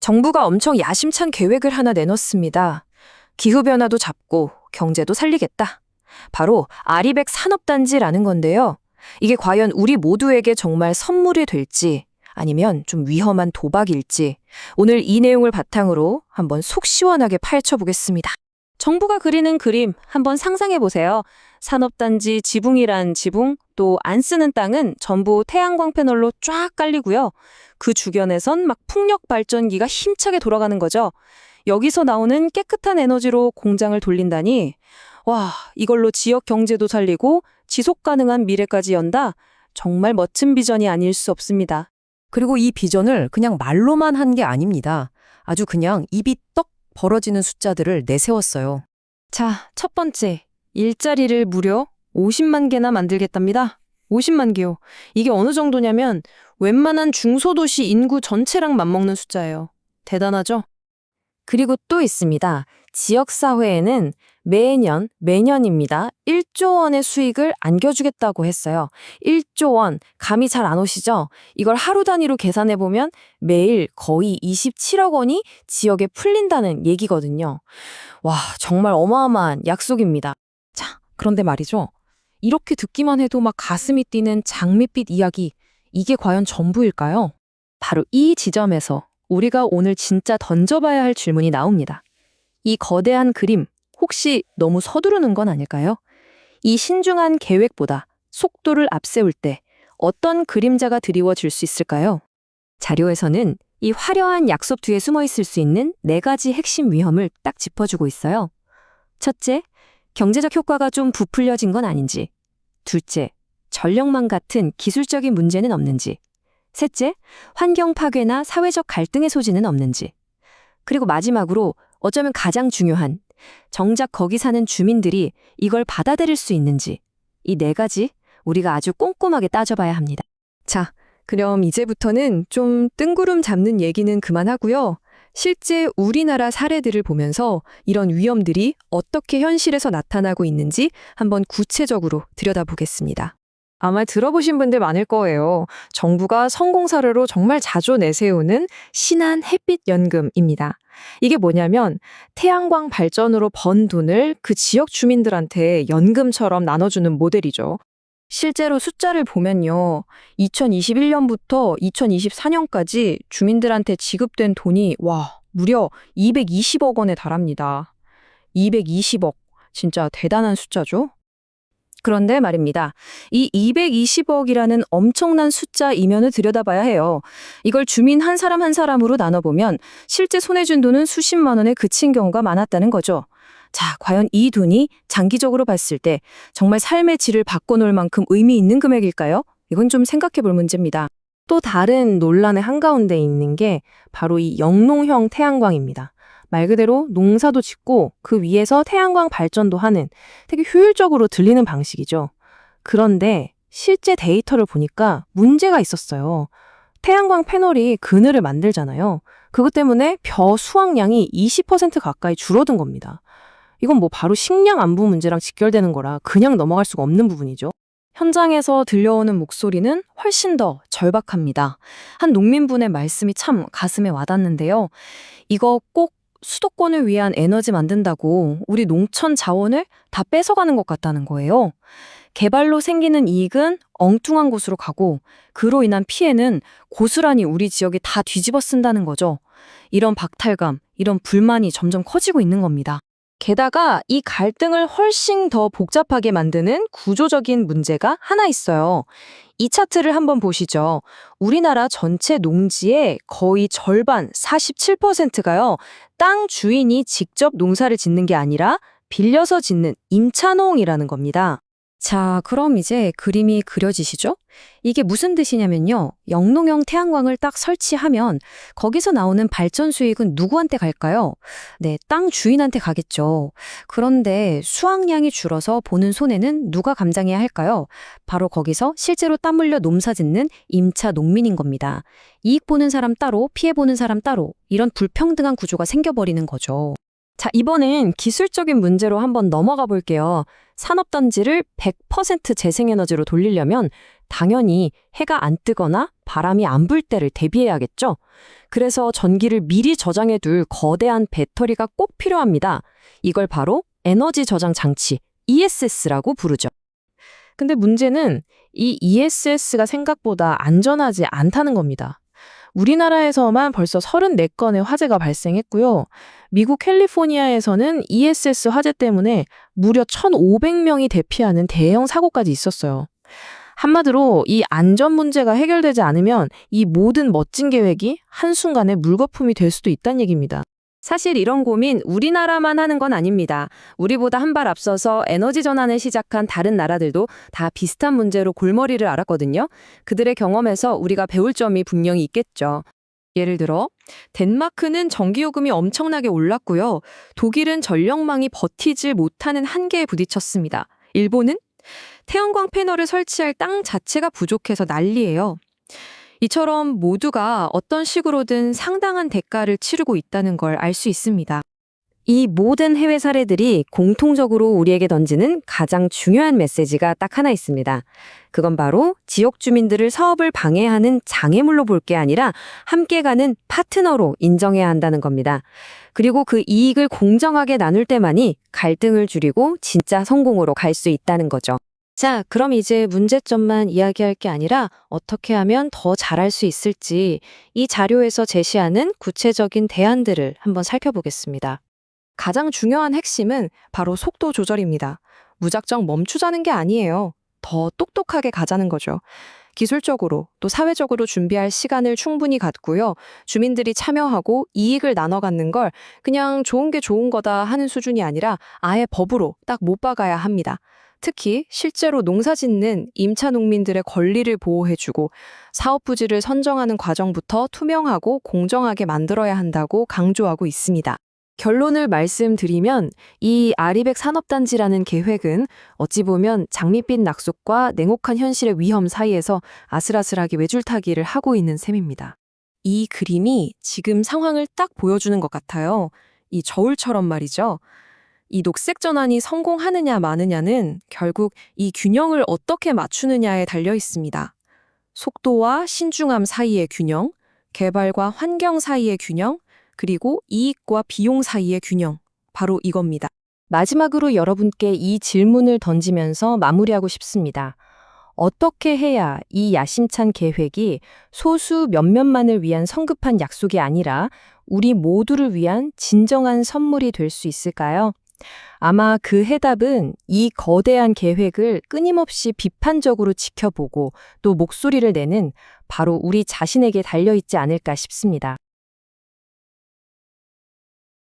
정부가 엄청 야심찬 계획을 하나 내놓습니다. 기후변화도 잡고 경제도 살리겠다. 바로 아리백 산업단지라는 건데요. 이게 과연 우리 모두에게 정말 선물이 될지 아니면 좀 위험한 도박일지 오늘 이 내용을 바탕으로 한번 속 시원하게 파헤쳐 보겠습니다. 정부가 그리는 그림 한번 상상해 보세요. 산업단지 지붕이란 지붕, 또 안 쓰는 땅은 전부 태양광 패널로 쫙 깔리고요. 그 주변에선 막 풍력 발전기가 힘차게 돌아가는 거죠. 여기서 나오는 깨끗한 에너지로 공장을 돌린다니, 와, 이걸로 지역 경제도 살리고 지속 가능한 미래까지 연다? 정말 멋진 비전이 아닐 수 없습니다. 그리고 이 비전을 그냥 말로만 한 게 아닙니다. 아주 그냥 입이 떡 벌어지는 숫자들을 내세웠어요. 자, 첫 번째. 일자리를 무려 50만 개나 만들겠답니다. 50만 개요. 이게 어느 정도냐면 웬만한 중소도시 인구 전체랑 맞먹는 숫자예요. 대단하죠? 그리고 또 있습니다. 지역사회에는 매년, 매년입니다. 1조 원의 수익을 안겨주겠다고 했어요. 1조 원, 감이 잘 안 오시죠? 이걸 하루 단위로 계산해보면 매일 거의 27억 원이 지역에 풀린다는 얘기거든요. 와, 정말 어마어마한 약속입니다. 자, 그런데 말이죠. 이렇게 듣기만 해도 막 가슴이 뛰는 장밋빛 이야기, 이게 과연 전부일까요? 바로 이 지점에서 우리가 오늘 진짜 던져봐야 할 질문이 나옵니다. 이 거대한 그림, 혹시 너무 서두르는 건 아닐까요? 이 신중한 계획보다 속도를 앞세울 때 어떤 그림자가 드리워질 수 있을까요? 자료에서는 이 화려한 약속 뒤에 숨어 있을 수 있는 네 가지 핵심 위험을 딱 짚어주고 있어요. 첫째, 경제적 효과가 좀 부풀려진 건 아닌지. 둘째, 전력망 같은 기술적인 문제는 없는지. 셋째, 환경 파괴나 사회적 갈등의 소지는 없는지. 그리고 마지막으로 어쩌면 가장 중요한 정작 거기 사는 주민들이 이걸 받아들일 수 있는지. 이 네 가지 우리가 아주 꼼꼼하게 따져봐야 합니다. 자, 그럼 이제부터는 좀 뜬구름 잡는 얘기는 그만하고요. 실제 우리나라 사례들을 보면서 이런 위험들이 어떻게 현실에서 나타나고 있는지 한번 구체적으로 들여다보겠습니다. 아마 들어보신 분들 많을 거예요. 정부가 성공 사례로 정말 자주 내세우는 신한 햇빛 연금입니다. 이게 뭐냐면 태양광 발전으로 번 돈을 그 지역 주민들한테 연금처럼 나눠주는 모델이죠. 실제로 숫자를 보면요. 2021년부터 2024년까지 주민들한테 지급된 돈이 와, 무려 220억 원에 달합니다. 220억. 진짜 대단한 숫자죠? 그런데 말입니다. 이 220억이라는 엄청난 숫자 이면을 들여다봐야 해요. 이걸 주민 한 사람 한 사람으로 나눠보면 실제 손에 준 돈은 수십만 원에 그친 경우가 많았다는 거죠. 자, 과연 이 돈이 장기적으로 봤을 때 정말 삶의 질을 바꿔놓을 만큼 의미 있는 금액일까요? 이건 좀 생각해 볼 문제입니다. 또 다른 논란의 한가운데 있는 게 바로 이 영농형 태양광입니다. 말 그대로 농사도 짓고 그 위에서 태양광 발전도 하는 되게 효율적으로 들리는 방식이죠. 그런데 실제 데이터를 보니까 문제가 있었어요. 태양광 패널이 그늘을 만들잖아요. 그것 때문에 벼 수확량이 20% 가까이 줄어든 겁니다. 이건 뭐 바로 식량 안보 문제랑 직결되는 거라 그냥 넘어갈 수가 없는 부분이죠. 현장에서 들려오는 목소리는 훨씬 더 절박합니다. 한 농민분의 말씀이 참 가슴에 와닿는데요. 이거 꼭 수도권을 위한 에너지 만든다고 우리 농촌 자원을 다 뺏어가는 것 같다는 거예요. 개발로 생기는 이익은 엉뚱한 곳으로 가고 그로 인한 피해는 고스란히 우리 지역이 다 뒤집어 쓴다는 거죠. 이런 박탈감, 이런 불만이 점점 커지고 있는 겁니다. 게다가 이 갈등을 훨씬 더 복잡하게 만드는 구조적인 문제가 하나 있어요. 이 차트를 한번 보시죠. 우리나라 전체 농지의 거의 절반, 47%가요. 땅 주인이 직접 농사를 짓는 게 아니라 빌려서 짓는 임차농이라는 겁니다. 자, 그럼 이제 그림이 그려지시죠? 이게 무슨 뜻이냐면요. 영농형 태양광을 딱 설치하면 거기서 나오는 발전 수익은 누구한테 갈까요? 네, 땅 주인한테 가겠죠. 그런데 수확량이 줄어서 보는 손해는 누가 감당해야 할까요? 바로 거기서 실제로 땀 흘려 농사 짓는 임차 농민인 겁니다. 이익 보는 사람 따로, 피해 보는 사람 따로, 이런 불평등한 구조가 생겨버리는 거죠. 자, 이번엔 기술적인 문제로 한번 넘어가 볼게요. 산업단지를 100% 재생에너지로 돌리려면 당연히 해가 안 뜨거나 바람이 안 불 때를 대비해야겠죠? 그래서 전기를 미리 저장해 둘 거대한 배터리가 꼭 필요합니다. 이걸 바로 에너지 저장 장치, ESS라고 부르죠. 근데 문제는 이 ESS가 생각보다 안전하지 않다는 겁니다. 우리나라에서만 벌써 34건의 화재가 발생했고요. 미국 캘리포니아에서는 ESS 화재 때문에 무려 1,500명이 대피하는 대형 사고까지 있었어요. 한마디로 이 안전 문제가 해결되지 않으면 이 모든 멋진 계획이 한순간에 물거품이 될 수도 있다는 얘기입니다. 사실 이런 고민 우리나라만 하는 건 아닙니다. 우리보다 한 발 앞서서 에너지 전환을 시작한 다른 나라들도 다 비슷한 문제로 골머리를 앓았거든요. 그들의 경험에서 우리가 배울 점이 분명히 있겠죠. 예를 들어 덴마크는 전기요금이 엄청나게 올랐고요. 독일은 전력망이 버티질 못하는 한계에 부딪혔습니다. 일본은 태양광 패널을 설치할 땅 자체가 부족해서 난리예요. 이처럼 모두가 어떤 식으로든 상당한 대가를 치르고 있다는 걸 알 수 있습니다. 이 모든 해외 사례들이 공통적으로 우리에게 던지는 가장 중요한 메시지가 딱 하나 있습니다. 그건 바로 지역 주민들을 사업을 방해하는 장애물로 볼 게 아니라 함께 가는 파트너로 인정해야 한다는 겁니다. 그리고 그 이익을 공정하게 나눌 때만이 갈등을 줄이고 진짜 성공으로 갈 수 있다는 거죠. 자, 그럼 이제 문제점만 이야기할 게 아니라 어떻게 하면 더 잘할 수 있을지 이 자료에서 제시하는 구체적인 대안들을 한번 살펴보겠습니다. 가장 중요한 핵심은 바로 속도 조절입니다. 무작정 멈추자는 게 아니에요. 더 똑똑하게 가자는 거죠. 기술적으로 또 사회적으로 준비할 시간을 충분히 갖고요. 주민들이 참여하고 이익을 나눠 갖는 걸 그냥 좋은 게 좋은 거다 하는 수준이 아니라 아예 법으로 딱 못 박아야 합니다. 특히 실제로 농사 짓는 임차 농민들의 권리를 보호해주고 사업 부지를 선정하는 과정부터 투명하고 공정하게 만들어야 한다고 강조하고 있습니다. 결론을 말씀드리면 이 아리백 산업단지라는 계획은 어찌 보면 장밋빛 낙속과 냉혹한 현실의 위험 사이에서 아슬아슬하게 외줄타기를 하고 있는 셈입니다. 이 그림이 지금 상황을 딱 보여주는 것 같아요. 이 저울처럼 말이죠. 이 녹색 전환이 성공하느냐 마느냐는 결국 이 균형을 어떻게 맞추느냐에 달려 있습니다. 속도와 신중함 사이의 균형, 개발과 환경 사이의 균형, 그리고 이익과 비용 사이의 균형. 바로 이겁니다. 마지막으로 여러분께 이 질문을 던지면서 마무리하고 싶습니다. 어떻게 해야 이 야심찬 계획이 소수 몇몇만을 위한 성급한 약속이 아니라 우리 모두를 위한 진정한 선물이 될 수 있을까요? 아마 그 해답은 이 거대한 계획을 끊임없이 비판적으로 지켜보고 또 목소리를 내는 바로 우리 자신에게 달려있지 않을까 싶습니다.